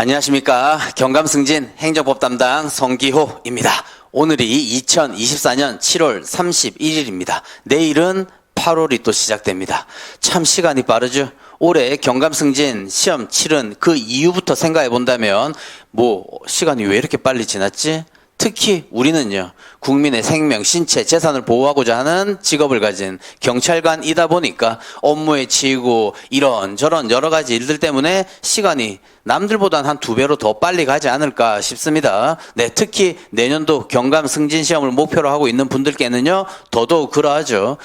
안녕하십니까. 경감승진 행정법 담당 성기호입니다. 오늘이 2024년 7월 31일입니다. 내일은 8월이 또 시작됩니다. 참 시간이 빠르죠? 올해 경감승진 시험 치른 그 이후부터 생각해 본다면 뭐 시간이 왜 이렇게 빨리 지났지? 특히 우리는요, 국민의 생명, 신체, 재산을 보호하고자 하는 직업을 가진 경찰관이다 보니까 업무에 치이고 이런저런 여러 가지 일들 때문에 시간이 남들보단 한 두 배로 더 빨리 가지 않을까 싶습니다. 네, 특히 내년도 경감 승진 시험을 목표로 하고 있는 분들께는요, 더더욱 그러하죠.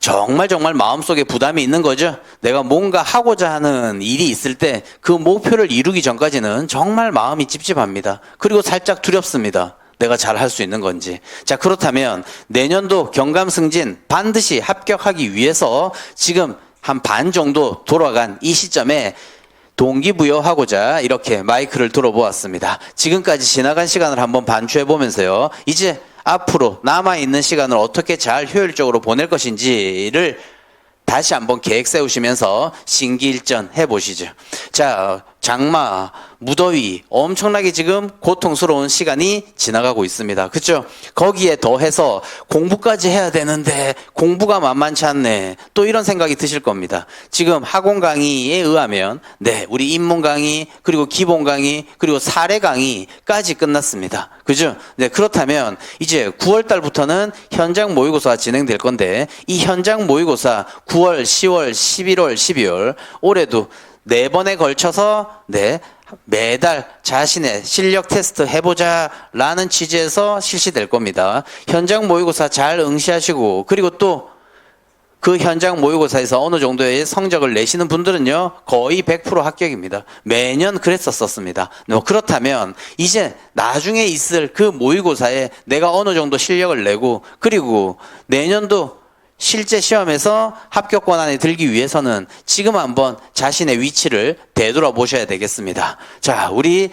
정말 정말 마음속에 부담이 있는 거죠. 내가 뭔가 하고자 하는 일이 있을 때 그 목표를 이루기 전까지는 정말 마음이 찝찝합니다. 그리고 살짝 두렵습니다. 내가 잘 할 수 있는 건지. 자, 그렇다면 내년도 경감 승진 반드시 합격하기 위해서 지금 한 반 정도 돌아간 이 시점에 동기부여하고자 이렇게 마이크를 들어보았습니다. 지금까지 지나간 시간을 한번 반추해 보면서요. 이제 앞으로 남아있는 시간을 어떻게 잘 효율적으로 보낼 것인지를 다시 한번 계획 세우시면서 신기일전 해보시죠. 자, 장마, 무더위, 엄청나게 지금 고통스러운 시간이 지나가고 있습니다. 그죠? 거기에 더해서 공부까지 해야 되는데 공부가 만만치 않네. 또 이런 생각이 드실 겁니다. 지금 학원 강의에 의하면, 네, 우리 입문 강의, 그리고 기본 강의, 그리고 사례 강의까지 끝났습니다. 그죠? 네, 그렇다면 이제 9월 달부터는 현장 모의고사가 진행될 건데 이 현장 모의고사 9월, 10월, 11월, 12월 올해도 네 번에 걸쳐서 네 매달 자신의 실력 테스트 해보자 라는 취지에서 실시될 겁니다. 현장 모의고사 잘 응시하시고 그리고 또 그 현장 모의고사에서 어느 정도의 성적을 내시는 분들은요 거의 100% 합격입니다. 매년 그랬었었습니다. 뭐 그렇다면 이제 나중에 있을 그 모의고사에 내가 어느 정도 실력을 내고 그리고 내년도 실제 시험에서 합격 권한에 들기 위해서는 지금 한번 자신의 위치를 되돌아보셔야 되겠습니다. 자, 우리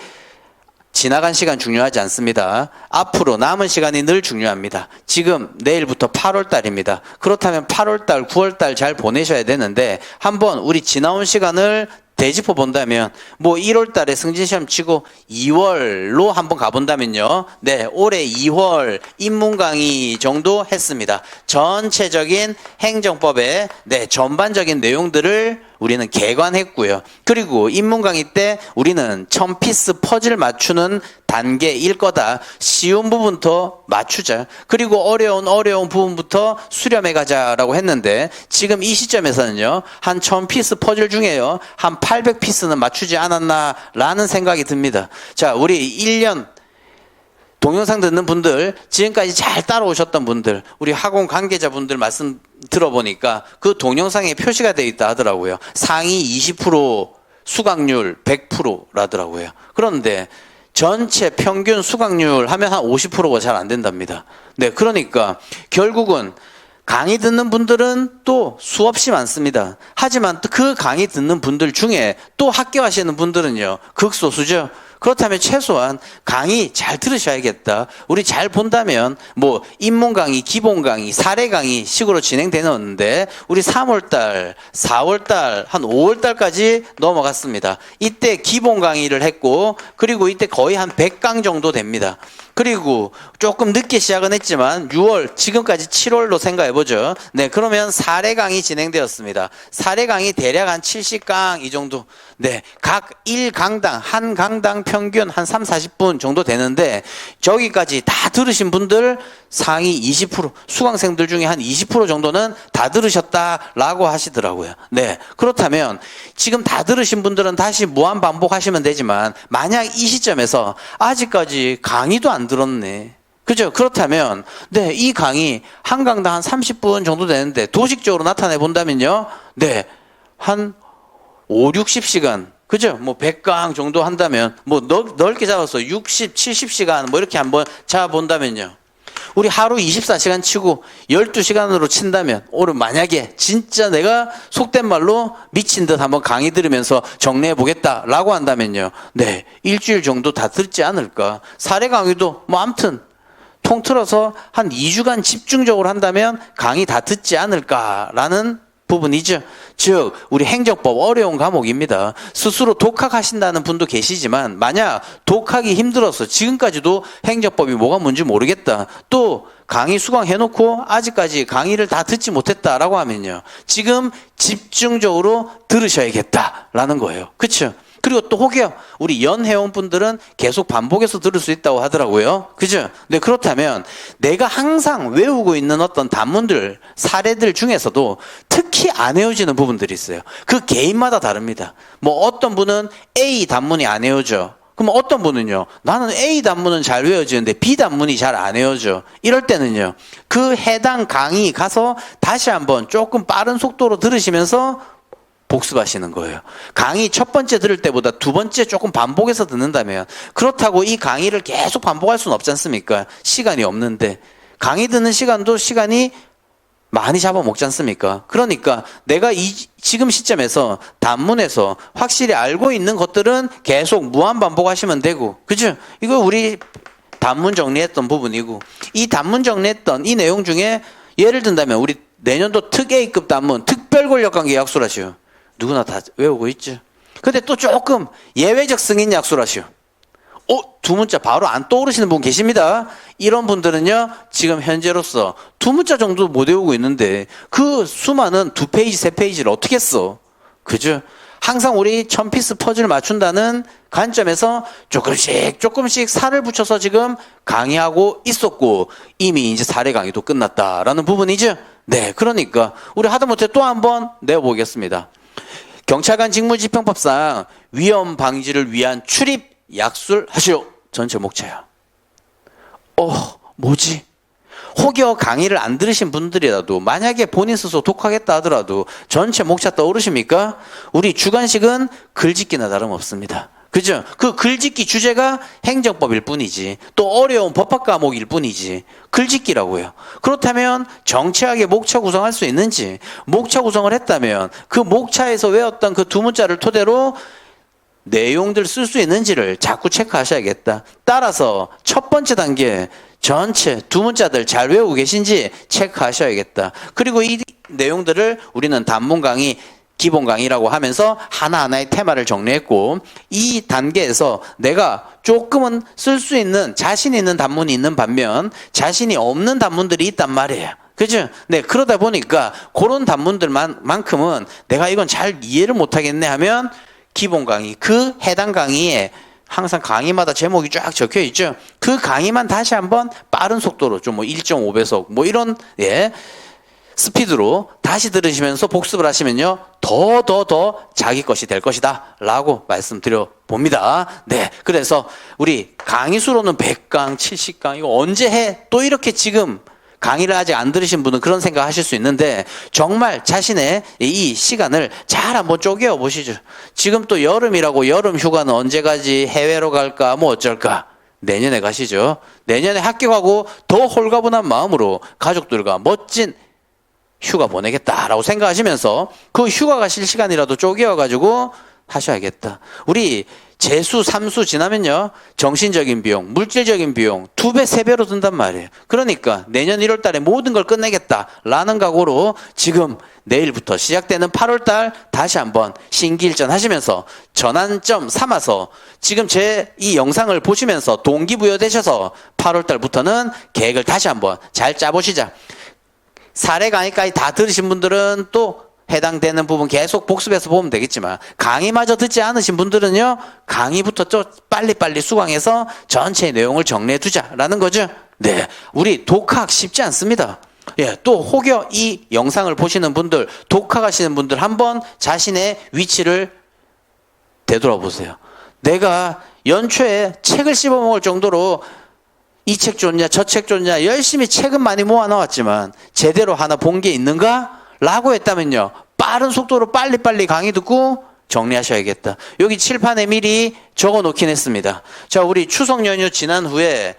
지나간 시간 중요하지 않습니다. 앞으로 남은 시간이 늘 중요합니다. 지금 내일부터 8월 달입니다. 그렇다면 8월 달, 9월 달 잘 보내셔야 되는데 한번 우리 지나온 시간을 되짚어 본다면 뭐 1월 달에 승진 시험 치고 2월로 한번 가 본다면요. 네, 올해 2월 입문 강의 정도 했습니다. 전체적인 행정법의 네, 전반적인 내용들을 우리는 개관했고요. 그리고 입문 강의 때 우리는 천 피스 퍼즐 맞추는 단계일 거다. 쉬운 부분부터 맞추자. 그리고 어려운 어려운 부분부터 수렴해 가자라고 했는데 지금 이 시점에서는요. 한 천 피스 퍼즐 중에요. 한 800피스는 맞추지 않았나라는 생각이 듭니다. 자, 우리 1년 동영상 듣는 분들, 지금까지 잘 따라오셨던 분들, 우리 학원 관계자분들 말씀 들어보니까 그 동영상에 표시가 되어 있다 하더라고요. 상위 20% 수강률 100%라더라고요. 그런데 전체 평균 수강률 하면 한 50%가 잘 안 된답니다. 네, 그러니까 결국은 강의 듣는 분들은 또 수없이 많습니다. 하지만 또그 강의 듣는 분들 중에 또 합격하시는 분들은요, 극소수죠. 그렇다면 최소한 강의 잘 들으셔야겠다. 우리 잘 본다면 뭐 입문 강의, 기본 강의, 사례 강의 식으로 진행되는데 우리 3월 달, 4월 달, 한 5월 달까지 넘어갔습니다. 이때 기본 강의를 했고 그리고 이때 거의 한 100강 정도 됩니다. 그리고 조금 늦게 시작은 했지만 6월 지금까지 7월로 생각해 보죠. 네, 그러면 사례 강의 진행되었습니다. 사례 강의 대략 한 70강 이 정도. 네, 각 1강당 한 강당 평균 한 3, 40분 정도 되는데 저기까지 다 들으신 분들 상위 20% 수강생들 중에 한 20% 정도는 다 들으셨다라고 하시더라고요. 네. 그렇다면 지금 다 들으신 분들은 다시 무한 반복하시면 되지만 만약 이 시점에서 아직까지 강의도 안 들었네. 그죠? 그렇다면, 네, 이 강의 한 강당 한 30분 정도 되는데 도식적으로 나타내 본다면요. 네, 한 5, 60시간. 그죠? 뭐 100강 정도 한다면 뭐 넓, 넓게 잡아서 60, 70시간 뭐 이렇게 한번 잡아 본다면요. 우리 하루 24시간 치고 12시간으로 친다면 오늘 만약에 진짜 내가 속된 말로 미친 듯 한번 강의 들으면서 정리해 보겠다라고 한다면요. 네. 일주일 정도 다 듣지 않을까. 사례 강의도 뭐 아무튼 통틀어서 한 2주간 집중적으로 한다면 강의 다 듣지 않을까라는 부분이죠. 즉, 우리 행정법 어려운 과목입니다. 스스로 독학하신다는 분도 계시지만, 만약 독학이 힘들어서 지금까지도 행정법이 뭐가 뭔지 모르겠다. 또, 강의 수강해놓고 아직까지 강의를 다 듣지 못했다라고 하면요. 지금 집중적으로 들으셔야겠다라는 거예요. 그쵸? 그리고 또 혹여 우리 연회원 분들은 계속 반복해서 들을 수 있다고 하더라고요. 그죠? 네, 그렇다면 내가 항상 외우고 있는 어떤 단문들, 사례들 중에서도 특히 안 외워지는 부분들이 있어요. 그 개인마다 다릅니다. 뭐 어떤 분은 A 단문이 안 외워져. 그럼 어떤 분은요, 나는 A 단문은 잘 외워지는데 B 단문이 잘 안 외워져. 이럴 때는요, 그 해당 강의 가서 다시 한번 조금 빠른 속도로 들으시면서 복습하시는 거예요. 강의 첫 번째 들을 때보다 두 번째 조금 반복해서 듣는다면 그렇다고 이 강의를 계속 반복할 수는 없지 않습니까? 시간이 없는데 강의 듣는 시간도 시간이 많이 잡아먹지 않습니까? 그러니까 내가 이 지금 시점에서 단문에서 확실히 알고 있는 것들은 계속 무한 반복하시면 되고 그죠? 이거 우리 단문 정리했던 부분이고 이 단문 정리했던 이 내용 중에 예를 든다면 우리 내년도 특 A급 단문 특별 권력 관계 약술하시오. 누구나 다 외우고 있죠. 근데 또 조금 예외적 승인 약술하시오. 어, 두 문자 바로 안 떠오르시는 분 계십니다. 이런 분들은요, 지금 현재로서 두 문자 정도 못 외우고 있는데, 그 수많은 두 페이지, 세 페이지를 어떻게 써? 그죠? 항상 우리 천 피스 퍼즐 맞춘다는 관점에서 조금씩, 조금씩 살을 붙여서 지금 강의하고 있었고, 이미 이제 사례 강의도 끝났다라는 부분이죠? 네, 그러니까, 우리 하다못해 또 한번 내어보겠습니다. 경찰관 직무집행법상 위험 방지를 위한 출입 약술 하시오. 전체 목차야. 어, 뭐지? 혹여 강의를 안 들으신 분들이라도 만약에 본인 스스로 독하겠다 하더라도 전체 목차 떠오르십니까? 우리 주관식은 글짓기나 다름없습니다. 그죠? 그 글짓기 주제가 행정법일 뿐이지 또 어려운 법학 과목일 뿐이지 글짓기라고요. 그렇다면 정치하게 목차 구성할 수 있는지 목차 구성을 했다면 그 목차에서 외웠던 그 두 문자를 토대로 내용들 쓸 수 있는지를 자꾸 체크하셔야겠다. 따라서 첫 번째 단계 전체 두 문자들 잘 외우고 계신지 체크하셔야겠다. 그리고 이 내용들을 우리는 단문 강의 기본 강의라고 하면서 하나하나의 테마를 정리했고 이 단계에서 내가 조금은 쓸 수 있는 자신 있는 단문이 있는 반면 자신이 없는 단문들이 있단 말이에요. 그죠? 네, 그러다 보니까 그런 단문들만큼은 내가 이건 잘 이해를 못 하겠네 하면 기본 강의, 그 해당 강의에 항상 강의마다 제목이 쫙 적혀 있죠. 그 강의만 다시 한번 빠른 속도로 좀 뭐 1.5배속 뭐 이런 예 스피드로 다시 들으시면서 복습을 하시면요 더 더 더 자기 것이 될 것이다 라고 말씀드려 봅니다. 네, 그래서 우리 강의 수로는 100강, 70강 이거 언제 해? 또 이렇게 지금 강의를 아직 안 들으신 분은 그런 생각 하실 수 있는데 정말 자신의 이 시간을 잘 한번 쪼개어 보시죠. 지금 또 여름이라고 여름 휴가는 언제 가지? 해외로 갈까? 뭐 어쩔까? 내년에 가시죠. 내년에 가고 더 홀가분한 마음으로 가족들과 멋진 휴가 보내겠다라고 생각하시면서 그 휴가 가실 시간이라도 쪼개어 가지고 하셔야겠다. 우리 재수, 삼수 지나면요. 정신적인 비용, 물질적인 비용 두 배, 세 배로 든단 말이에요. 그러니까 내년 1월 달에 모든 걸 끝내겠다라는 각오로 지금 내일부터 시작되는 8월 달 다시 한번 신기일전 하시면서 전환점 삼아서 지금 제 이 영상을 보시면서 동기부여 되셔서 8월 달부터는 계획을 다시 한번 잘 짜보시자. 사례 강의까지 다 들으신 분들은 또 해당되는 부분 계속 복습해서 보면 되겠지만 강의마저 듣지 않으신 분들은요 강의부터 좀 빨리빨리 수강해서 전체 내용을 정리해 두자라는 거죠. 네, 우리 독학 쉽지 않습니다. 예, 또 혹여 이 영상을 보시는 분들, 독학하시는 분들 한번 자신의 위치를 되돌아보세요. 내가 연초에 책을 씹어먹을 정도로 이 책 좋냐, 저 책 좋냐, 열심히 책은 많이 모아놓았지만 제대로 하나 본 게 있는가? 라고 했다면요. 빠른 속도로 빨리빨리 강의 듣고 정리하셔야겠다. 여기 칠판에 미리 적어 놓긴 했습니다. 자, 우리 추석 연휴 지난 후에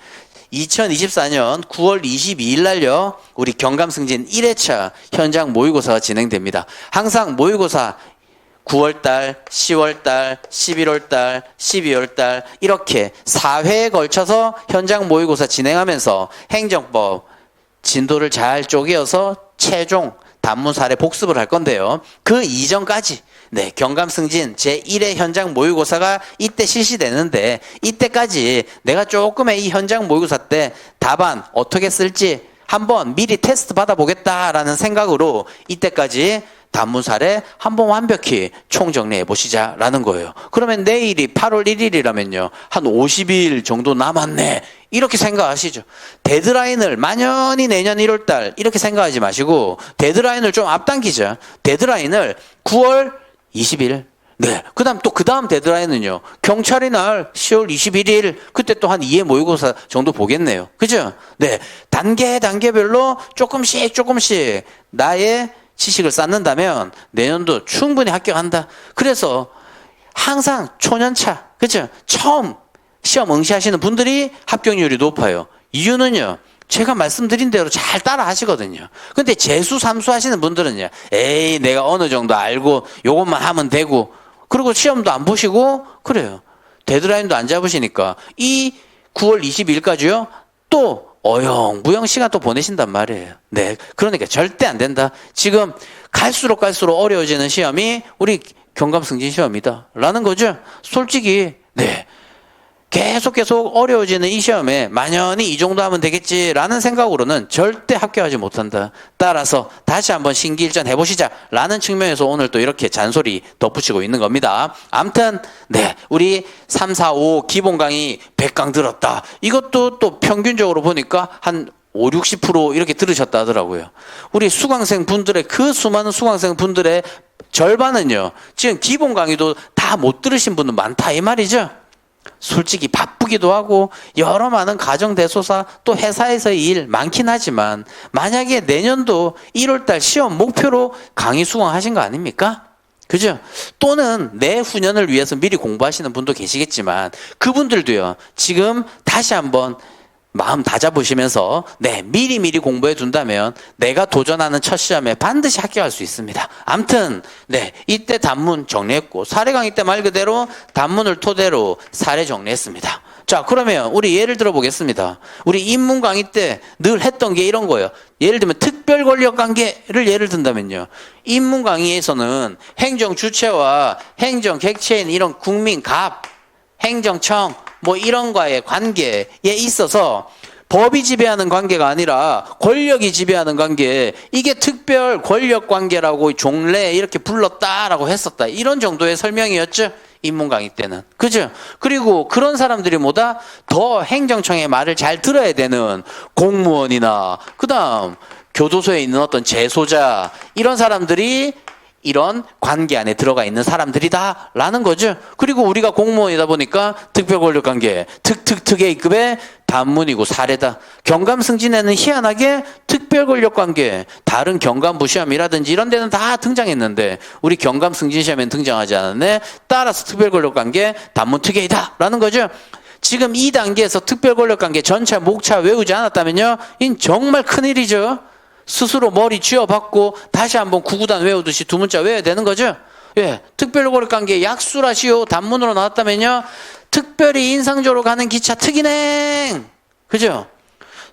2024년 9월 22일 날요, 우리 경감승진 1회차 현장 모의고사가 진행됩니다. 항상 모의고사 9월달, 10월달, 11월달, 12월달, 이렇게 4회에 걸쳐서 현장 모의고사 진행하면서 행정법 진도를 잘 쪼개어서 최종 단문 사례 복습을 할 건데요. 그 이전까지 네, 경감 승진 제1회 현장 모의고사가 이때 실시되는데 이때까지 내가 조금의 이 현장 모의고사 때 답안 어떻게 쓸지 한번 미리 테스트 받아보겠다라는 생각으로 이때까지 단문 사례 한번 완벽히 총정리해 보시자라는 거예요. 그러면 내일이 8월 1일이라면요. 한 50일 정도 남았네. 이렇게 생각하시죠. 데드라인을 만연히 내년 1월 달 이렇게 생각하지 마시고 데드라인을 좀 앞당기자. 데드라인을 9월 20일 네. 그 다음 또 그 다음 데드라인은요. 경찰의 날 10월 21일 그때 또한 2회 모의고사 정도 보겠네요. 그죠? 네. 단계 단계별로 조금씩 조금씩 나의 지식을 쌓는다면 내년도 충분히 합격한다. 그래서 항상 초년차, 그죠? 처음 시험 응시하시는 분들이 합격률이 높아요. 이유는요. 제가 말씀드린 대로 잘 따라 하시거든요. 근데 재수, 삼수 하시는 분들은요. 에이, 내가 어느 정도 알고 요것만 하면 되고 그리고 시험도 안 보시고 그래요. 데드라인도 안 잡으시니까 이 9월 20일까지요. 또 어영부영 시간 또 보내신단 말이에요. 네. 그러니까 절대 안 된다. 지금 갈수록 갈수록 어려워지는 시험이 우리 경감 승진 시험이다. 라는 거죠. 솔직히, 네. 계속 계속 어려워지는 이 시험에 만연히 이 정도 하면 되겠지라는 생각으로는 절대 합격하지 못한다. 따라서 다시 한번 신기일전 해보시자. 라는 측면에서 오늘 또 이렇게 잔소리 덧붙이고 있는 겁니다. 암튼, 네. 우리 3, 4, 5 기본 강의 100강 들었다. 이것도 또 평균적으로 보니까 한 5, 60% 이렇게 들으셨다 하더라고요. 우리 수강생 분들의 그 수많은 수강생 분들의 절반은요. 지금 기본 강의도 다 못 들으신 분은 많다 이 말이죠. 솔직히 바쁘기도 하고 여러 많은 가정 대소사 또 회사에서의 일 많긴 하지만 만약에 내년도 1월달 시험 목표로 강의 수강하신 거 아닙니까? 그죠? 또는 내후년을 위해서 미리 공부하시는 분도 계시겠지만 그분들도요 지금 다시 한번 마음 다잡으시면서 네 미리 미리 공부해 둔다면 내가 도전하는 첫 시험에 반드시 합격할 수 있습니다. 암튼 네 이때 단문 정리했고 사례 강의 때 말 그대로 단문을 토대로 사례 정리했습니다. 자 그러면 우리 예를 들어 보겠습니다. 우리 인문 강의 때 늘 했던 게 이런 거예요. 예를 들면 특별 권력 관계를 예를 든다면요. 인문 강의에서는 행정 주체와 행정 객체인 이런 국민 갑 행정청 뭐 이런 과의 관계에 있어서 법이 지배하는 관계가 아니라 권력이 지배하는 관계 이게 특별 권력 관계라고 종래 이렇게 불렀다라고 했었다. 이런 정도의 설명이었죠 인문 강의 때는. 그죠? 그리고 그런 사람들이 뭐다? 더 행정청의 말을 잘 들어야 되는 공무원이나 그다음 교도소에 있는 어떤 재소자 이런 사람들이 이런 관계 안에 들어가 있는 사람들이다라는 거죠. 그리고 우리가 공무원이다 보니까 특별 권력 관계, 특특특의 A급의 단문이고 사례다. 경감 승진에는 희한하게 특별 권력 관계, 다른 경감 부 시험이라든지 이런 데는 다 등장했는데 우리 경감 승진 시험에는 등장하지 않았네. 따라서 특별 권력 관계 단문 특혜이다라는 거죠. 지금 이 단계에서 특별 권력 관계 전차 목차 외우지 않았다면요. 인 정말 큰일이죠. 스스로 머리 쥐어받고 다시 한번 구구단 외우듯이 두 문자 외워야 되는 거죠. 예, 특별고력 관계 약수라시오 단문으로 나왔다면요. 특별히 인상적으로 가는 기차 특인행. 그죠?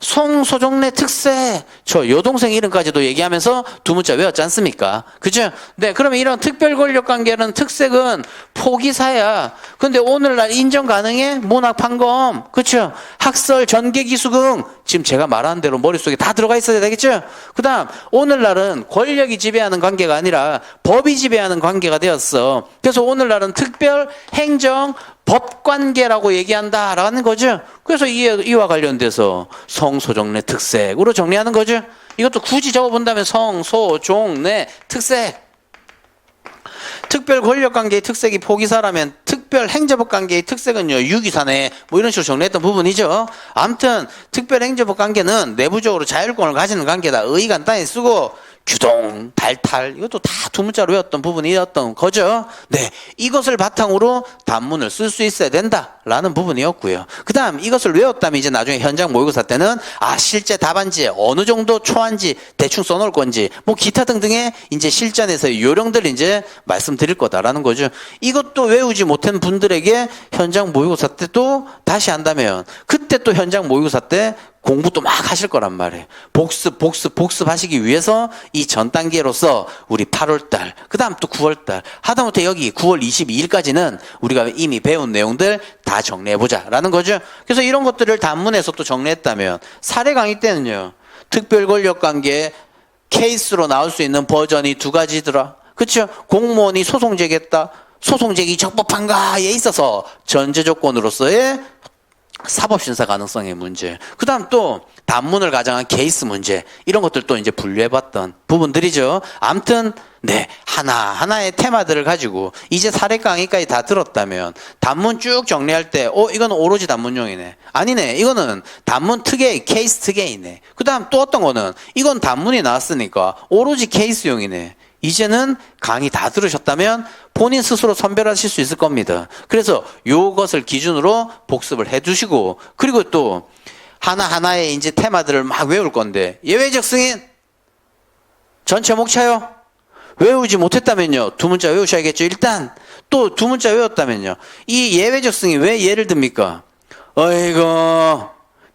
송소종래 특세. 저 여동생 이름까지도 얘기하면서 두 문자 외웠지 않습니까? 그죠? 네, 그러면 이런 특별 권력 관계는 특색은 포기사야. 근데 오늘날 인정 가능해? 문학 판검. 그죠? 학설 전개 기수금. 지금 제가 말하는 대로 머릿속에 다 들어가 있어야 되겠죠? 그 다음, 오늘날은 권력이 지배하는 관계가 아니라 법이 지배하는 관계가 되었어. 그래서 오늘날은 특별 행정 법관계라고 얘기한다라는 거죠. 그래서 이와 관련돼서 성소종래 특색으로 정리하는 거죠. 이것도 굳이 적어본다면 성, 소, 종, 내 특색. 특별 권력 관계의 특색이 포기사라면 특별 행정법 관계의 특색은요 유기사네 뭐 이런 식으로 정리했던 부분이죠. 아무튼 특별 행정법 관계는 내부적으로 자율권을 가지는 관계다. 의 간단히 쓰고 규동, 달탈 이것도 다 두 문자로 외웠던 부분이었던 거죠. 네, 이것을 바탕으로 단문을 쓸 수 있어야 된다라는 부분이었고요. 그다음 이것을 외웠다면 이제 나중에 현장 모의고사 때는 아 실제 답안지에 어느 정도 초안지 대충 써놓을 건지 뭐 기타 등등의 이제 실전에서의 요령들 이제 말씀드릴 거다라는 거죠. 이것도 외우지 못한 분들에게 현장 모의고사 때 또 다시 한다면 그때 또 현장 모의고사 때 공부 또막 하실 거란 말이에요. 복습, 복습, 복습하시기 위해서 이 전 단계로서 우리 8월 달, 그 다음 또 9월 달, 하다못해 여기 9월 22일까지는 우리가 이미 배운 내용들 다 정리해보자. 라는 거죠. 그래서 이런 것들을 단문에서 또 정리했다면, 사례 강의 때는요, 특별 권력 관계 케이스로 나올 수 있는 버전이 두 가지더라. 그쵸? 공무원이 소송 제기했다. 소송 제기 적법한가에 있어서 전제 조건으로서의 사법심사 가능성의 문제. 그 다음 또 단문을 가정한 케이스 문제. 이런 것들도 이제 분류해봤던 부분들이죠. 암튼, 네. 하나하나의 테마들을 가지고 이제 사례 강의까지 다 들었다면 단문 쭉 정리할 때, 어, 이거는 오로지 단문용이네. 아니네. 이거는 단문 특의, 케이스 특의이네. 그 다음 또 어떤 거는 이건 단문이 나왔으니까 오로지 케이스용이네. 이제는 강의 다 들으셨다면 본인 스스로 선별하실 수 있을 겁니다. 그래서 요것을 기준으로 복습을 해 두시고 그리고 또 하나하나의 이제 테마들을 막 외울 건데 예외적 승인 전체 목차요. 외우지 못했다면요. 두 문자 외우셔야겠죠. 일단 또 두 문자 외웠다면요. 이 예외적 승인 왜 예를 듭니까? 어이구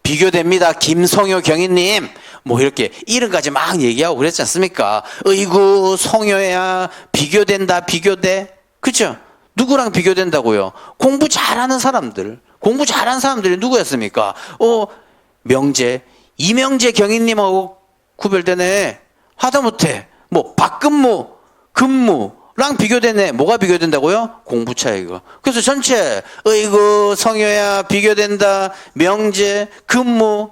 비교됩니다. 김성효 경위님. 뭐 이렇게 이름까지 막 얘기하고 그랬지 않습니까? 어이구 성효야 비교된다 비교돼. 그쵸? 누구랑 비교된다고요? 공부 잘하는 사람들. 공부 잘하는 사람들이 누구였습니까? 어 명재 이명재 경위님하고 구별되네. 하다못해 뭐 박근무 근무 랑 비교되네. 뭐가 비교된다고요? 공부 차이가. 그래서 전체 어이구 성효야 비교된다. 명재 근무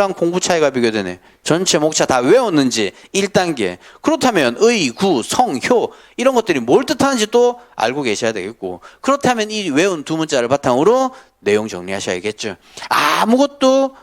랑 공부 차이가 비교되네. 전체 목차 다 외웠는지 1단계. 그렇다면 의, 구, 성, 효 이런 것들이 뭘 뜻하는지 또 알고 계셔야 되겠고. 그렇다면 이 외운 두 문자를 바탕으로 내용 정리하셔야겠죠. 아무것도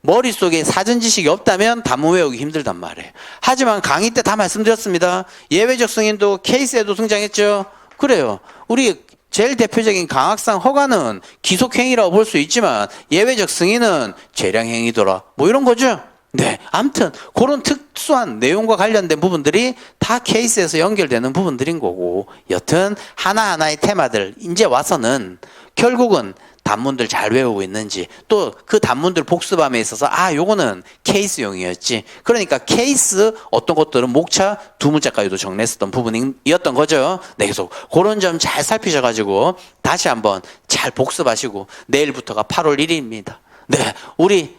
머릿속에 사전 지식이 없다면 단문 외우기 힘들단 말이에요. 하지만 강의 때 다 말씀드렸습니다. 예외적 승인도 케이스에도 등장했죠. 그래요. 우리 제일 대표적인 강학상 허가는 기속행위라고 볼 수 있지만 예외적 승인은 재량행위더라. 뭐 이런 거죠. 네. 암튼 그런 특수한 내용과 관련된 부분들이 다 케이스에서 연결되는 부분들인 거고 여튼 하나하나의 테마들 이제 와서는 결국은 단문들 잘 외우고 있는지 또 그 단문들 복습함에 있어서 아 요거는 케이스용이었지. 그러니까 케이스 어떤 것들은 목차 두 문자까지도 정리했었던 부분이었던 거죠. 네 그래서 그런 점 잘 살피셔가지고 다시 한번 잘 복습하시고 내일부터가 8월 1일입니다. 네 우리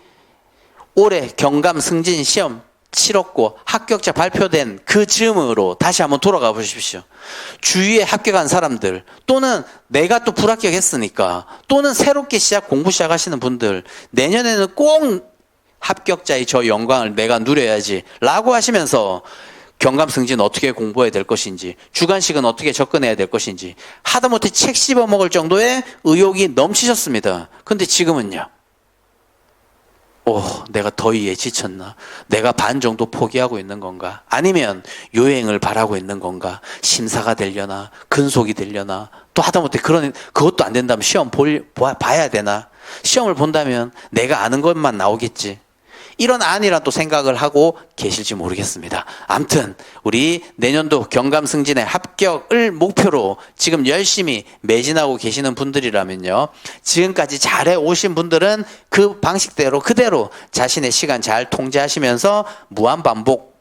올해 경감 승진 시험 치렀고 합격자 발표된 그 즈음으로 다시 한번 돌아가 보십시오. 주위에 합격한 사람들 또는 내가 또 불합격했으니까 또는 새롭게 시작 공부 시작하시는 분들 내년에는 꼭 합격자의 저 영광을 내가 누려야지 라고 하시면서 경감 승진 어떻게 공부해야 될 것인지 주관식은 어떻게 접근해야 될 것인지 하다못해 책 씹어 먹을 정도의 의욕이 넘치셨습니다. 근데 지금은요. 오, 내가 더위에 지쳤나? 내가 반 정도 포기하고 있는 건가? 아니면 요행을 바라고 있는 건가? 심사가 되려나? 근속이 되려나? 또 하다못해 그런, 그것도 안 된다면 시험 볼, 봐- 봐야 되나? 시험을 본다면 내가 아는 것만 나오겠지. 이런 안이란 또 생각을 하고 계실지 모르겠습니다. 암튼 우리 내년도 경감 승진의 합격을 목표로 지금 열심히 매진하고 계시는 분들이라면요. 지금까지 잘해 오신 분들은 그 방식대로 그대로 자신의 시간 잘 통제하시면서 무한 반복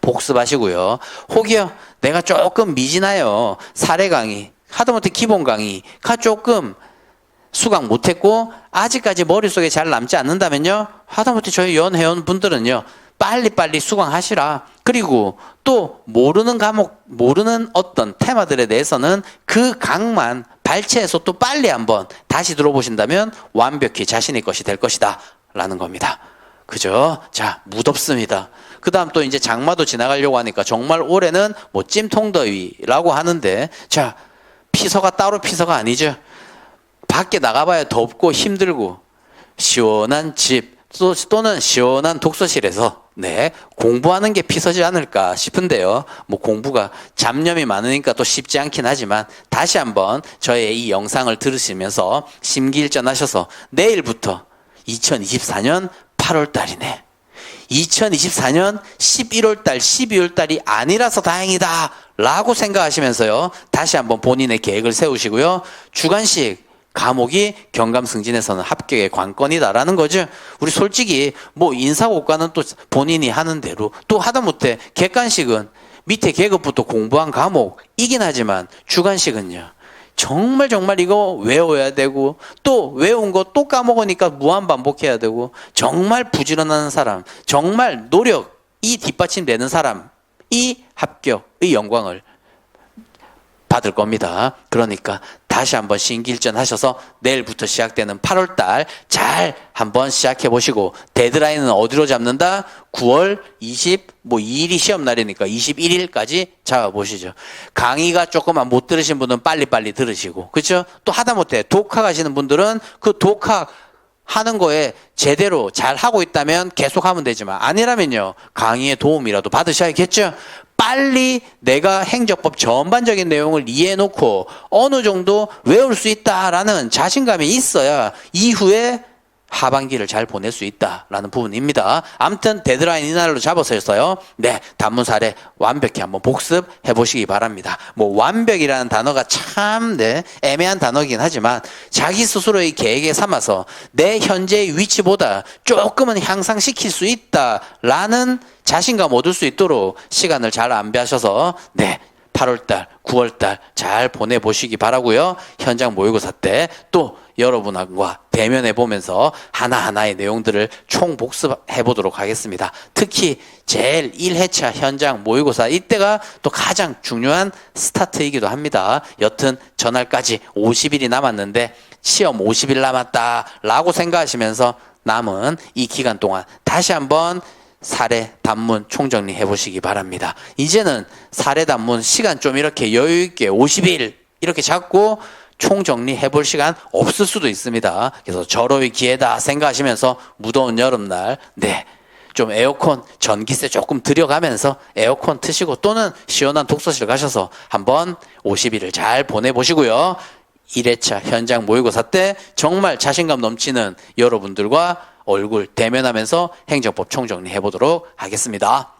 복습하시고요. 혹여 내가 조금 미진하여 사례 강의, 하다못해 기본 강의가 조금 수강 못했고 아직까지 머릿속에 잘 남지 않는다면요 하다못해 저희 연회원 분들은요 빨리빨리 수강하시라 그리고 또 모르는 과목 모르는 어떤 테마들에 대해서는 그 강만 발췌해서 또 빨리 한번 다시 들어보신다면 완벽히 자신의 것이 될 것이다 라는 겁니다 그죠? 자, 무덥습니다. 그 다음 또 이제 장마도 지나가려고 하니까 정말 올해는 뭐 찜통더위라고 하는데, 자, 피서가 따로 피서가 아니죠. 밖에 나가봐야 덥고 힘들고 시원한 집 또- 또는 시원한 독서실에서 네 공부하는 게 피서지 않을까 싶은데요. 뭐 공부가 잡념이 많으니까 또 쉽지 않긴 하지만 다시 한번 저의 이 영상을 들으시면서 심기일전하셔서 내일부터 2024년 8월 달이네. 2024년 11월 달, 12월 달이 아니라서 다행이다. 라고 생각하시면서요. 다시 한번 본인의 계획을 세우시고요. 주간식 과목이 경감 승진에서는 합격의 관건이다라는 거죠. 우리 솔직히 뭐 인사고과는 또 본인이 하는 대로 또 하다못해 객관식은 밑에 계급부터 공부한 과목이긴 하지만 주관식은요. 정말 정말 이거 외워야 되고 또 외운 거 또 까먹으니까 무한 반복해야 되고 정말 부지런한 사람, 정말 노력이 뒷받침되는 사람이 합격의 영광을 받을 겁니다. 그러니까 다시 한번 신길전 하셔서 내일부터 시작되는 8월 달 잘 한번 시작해 보시고 데드라인은 어디로 잡는다? 9월 20, 뭐 2일이 시험 날이니까 21일까지 잡아 보시죠. 강의가 조금만 못 들으신 분은 빨리빨리 들으시고. 그렇죠? 또 하다못해 독학 하시는 분들은 그 독학 하는 거에 제대로 잘 하고 있다면 계속 하면 되지만 아니라면요 강의의 도움이라도 받으셔야겠죠. 빨리 내가 행정법 전반적인 내용을 이해해 놓고 어느 정도 외울 수 있다라는 자신감이 있어야 이후에 하반기를 잘 보낼 수 있다라는 부분입니다. 아무튼 데드라인 이날로 잡아서였어요. 네, 단문 사례 완벽히 한번 복습해 보시기 바랍니다. 뭐 완벽이라는 단어가 참 네, 애매한 단어이긴 하지만 자기 스스로의 계획에 삼아서 내 현재의 위치보다 조금은 향상시킬 수 있다라는 자신감 얻을 수 있도록 시간을 잘 안배하셔서 네, 8월달, 9월달 잘 보내보시기 바라고요. 현장 모의고사 때 또 여러분과 대면해 보면서 하나하나의 내용들을 총 복습해 보도록 하겠습니다. 특히 제일 1회차 현장 모의고사 이때가 또 가장 중요한 스타트이기도 합니다. 여튼 전날까지 50일이 남았는데 시험 50일 남았다라고 생각하시면서 남은 이 기간 동안 다시 한번 사례 단문 총정리 해보시기 바랍니다. 이제는 사례 단문 시간 좀 이렇게 여유 있게 50일 이렇게 잡고 총정리 해 볼 시간 없을 수도 있습니다. 그래서 절호의 기회다 생각하시면서 무더운 여름날 네. 좀 에어컨 전기세 조금 들여가면서 에어컨 트시고 또는 시원한 독서실 가셔서 한번 50일을 잘 보내보시고요. 1회차 현장 모의고사 때 정말 자신감 넘치는 여러분들과 얼굴 대면하면서 행정법 총정리 해보도록 하겠습니다.